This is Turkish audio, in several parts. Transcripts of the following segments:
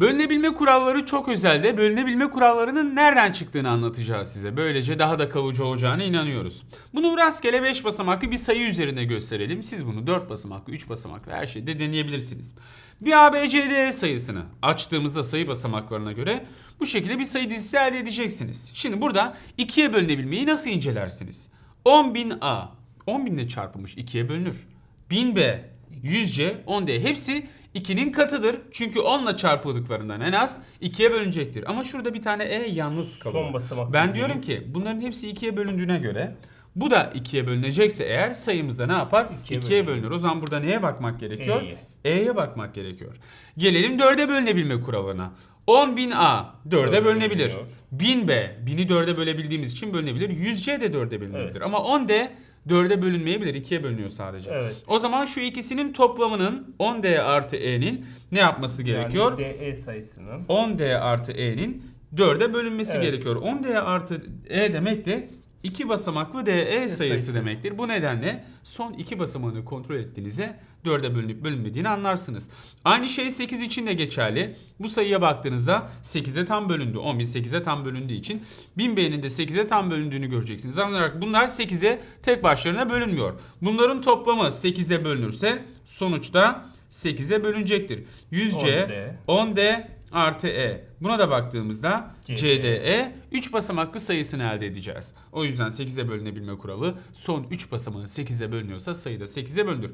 Bölünebilme kuralları çok özelde. Bölünebilme kurallarının nereden çıktığını anlatacağız size. Böylece daha da kavucu olacağına inanıyoruz. Bunu rastgele 5 basamaklı bir sayı üzerinde gösterelim. Siz bunu 4 basamaklı, 3 basamaklı her şeyde deneyebilirsiniz. Bir ABCD sayısını açtığımızda sayı basamaklarına göre bu şekilde bir sayı dizisi elde edeceksiniz. Şimdi burada 2'ye bölünebilmeyi nasıl incelersiniz? 10.000A 10.000 ile çarpılmış 2'ye bölünür. 1000B 100C 10D hepsi 2'nin katıdır. Çünkü 10 ile çarpıldıklarından en az 2'ye bölünecektir. Ama şurada bir tane E yalnız kalıyor. Son basamak ben diyorum ki bunların hepsi 2'ye bölündüğüne göre bu da 2'ye bölünecekse eğer sayımızda ne yapar? İkiye 2'ye bölünür. O zaman burada neye bakmak gerekiyor? E'ye. E'ye bakmak gerekiyor. Gelelim 4'e bölünebilme kuralına. 10.000A 4'e Dörde bölünebilir. bölünüyor. 1000B 1000'i 4'e bölebildiğimiz için bölünebilir. 100C de 4'e bölünebilir. Evet. Ama 10D 4'e bölünmeyebilir. 2'ye bölünüyor sadece. Evet. O zaman şu ikisinin toplamının 10D artı E'nin ne yapması gerekiyor? Yani DE sayısının 10D artı E'nin 4'e bölünmesi Evet. gerekiyor. 10D artı E demek de 2 basamaklı DE sayısı demektir. Bu nedenle son iki basamağını kontrol ettiğinizde 4'e bölünüp bölünmediğini anlarsınız. Aynı şey 8 için de geçerli. Bu sayıya baktığınızda 8'e tam bölündü. 10.000 8'e tam bölündüğü için 1000B'nin de 8'e tam bölündüğünü göreceksiniz. Anlayarak bunlar 8'e tek başlarına bölünmüyor. Bunların toplamı 8'e bölünürse sonuçta 8'e bölünecektir. 100C 10D. 10D artı E. Buna da baktığımızda CD. CDE 3 basamaklı sayısını elde edeceğiz. O yüzden 8'e bölünebilme kuralı son 3 basamağı 8'e bölünüyorsa sayı da 8'e bölünür.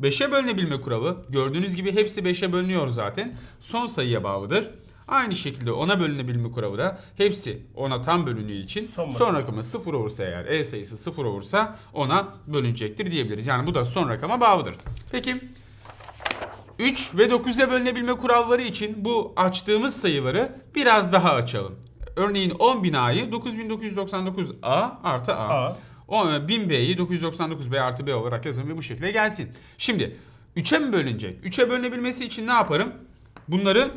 5'e bölünebilme kuralı gördüğünüz gibi hepsi 5'e bölünüyor zaten. Son sayıya bağlıdır. Aynı şekilde 10'a bölünebilme kuralı da hepsi 10'a tam bölündüğü için Son son, rakamı 0 olursa eğer E sayısı 0 olursa 10'a bölünecektir diyebiliriz. Yani bu da son rakama bağlıdır. Peki 3 ve 9'a bölünebilme kuralları için bu açtığımız sayıları biraz daha açalım. Örneğin 10.000 A'yı 9999A artı A. A. O 1000B'yi 999B artı B olarak yazın ve bu şekilde gelsin. Şimdi 3'e mi bölünecek? 3'e bölünebilmesi için ne yaparım? Bunları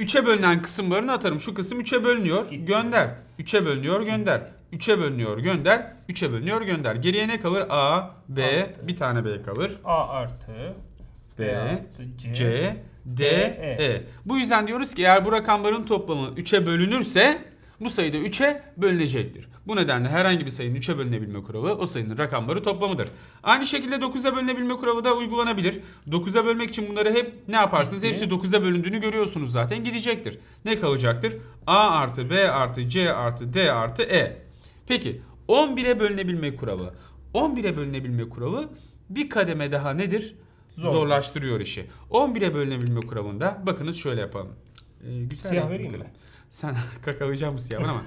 3'e bölünen kısımlarını atarım. Şu kısım 3'e bölünüyor. Gönder. 3'e bölünüyor gönder. 3'e bölünüyor gönder. 3'e bölünüyor gönder. Geriye ne kalır? A, B, Artı. bir tane B kalır. A artı B, C, C, D, E. E. Bu yüzden diyoruz ki eğer bu rakamların toplamı 3'e bölünürse bu sayı da 3'e bölünecektir. Bu nedenle herhangi bir sayının 3'e bölünebilme kuralı o sayının rakamları toplamıdır. Aynı şekilde 9'a bölünebilme kuralı da uygulanabilir. 9'a bölmek için bunları hep ne yaparsınız? Hepsi 9'a bölündüğünü görüyorsunuz zaten gidecektir. Ne kalacaktır? A artı B artı C artı D artı E. Peki 11'e bölünebilme kuralı. 11'e bölünebilme kuralı bir kademe daha nedir? Zor. Zorlaştırıyor işi. 11'e bölünebilme kuralında bakınız şöyle yapalım. Ee, güzel Siyah vereyim mi? Sen kakalayacağım bu siyahını ama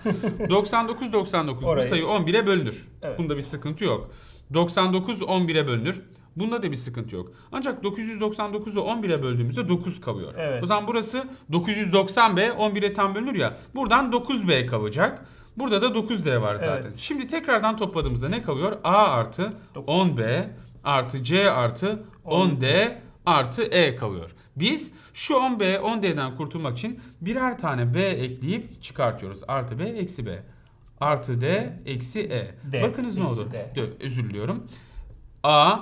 99 99 bu sayı 11'e bölünür. Evet. Bunda bir sıkıntı yok. 99 11'e bölünür. Bunda da bir sıkıntı yok. Ancak 999'u 11'e böldüğümüzde 9 kalıyor. Evet. O zaman burası 990B 11'e tam bölünür ya. Buradan 9B kalacak. Burada da 9D var zaten. Evet. Şimdi tekrardan topladığımızda ne kalıyor? A artı 10B artı C artı 10D artı E kalıyor. Biz şu 10B 10D'den kurtulmak için birer tane B ekleyip çıkartıyoruz. Artı B eksi B. Artı D eksi E. D, Bakınız ne oldu? D. Dö- Özür diliyorum. A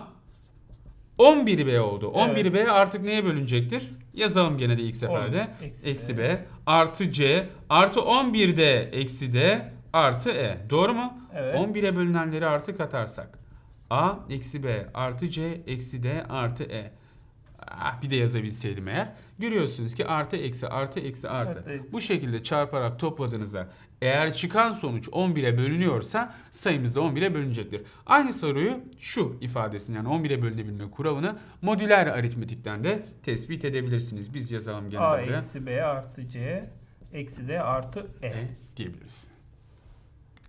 11B oldu. Evet. 11B artık neye bölünecektir? Yazalım gene de ilk seferde. 10 eksi Eksi B. B artı C artı 11D eksi D artı E. Doğru mu? Evet. 11'e bölünenleri artık atarsak. A eksi B artı C eksi D artı E. Ah, bir de yazabilseydim eğer. Görüyorsunuz ki artı eksi artı eksi artı. Artı eksi. Bu şekilde çarparak topladığınızda eğer çıkan sonuç 11'e bölünüyorsa sayımız da 11'e bölünecektir. Aynı soruyu şu ifadesini yani 11'e bölünebilme kuralını modüler aritmetikten de tespit edebilirsiniz. Biz yazalım gene A buraya. eksi B artı C eksi D artı E. E diyebiliriz.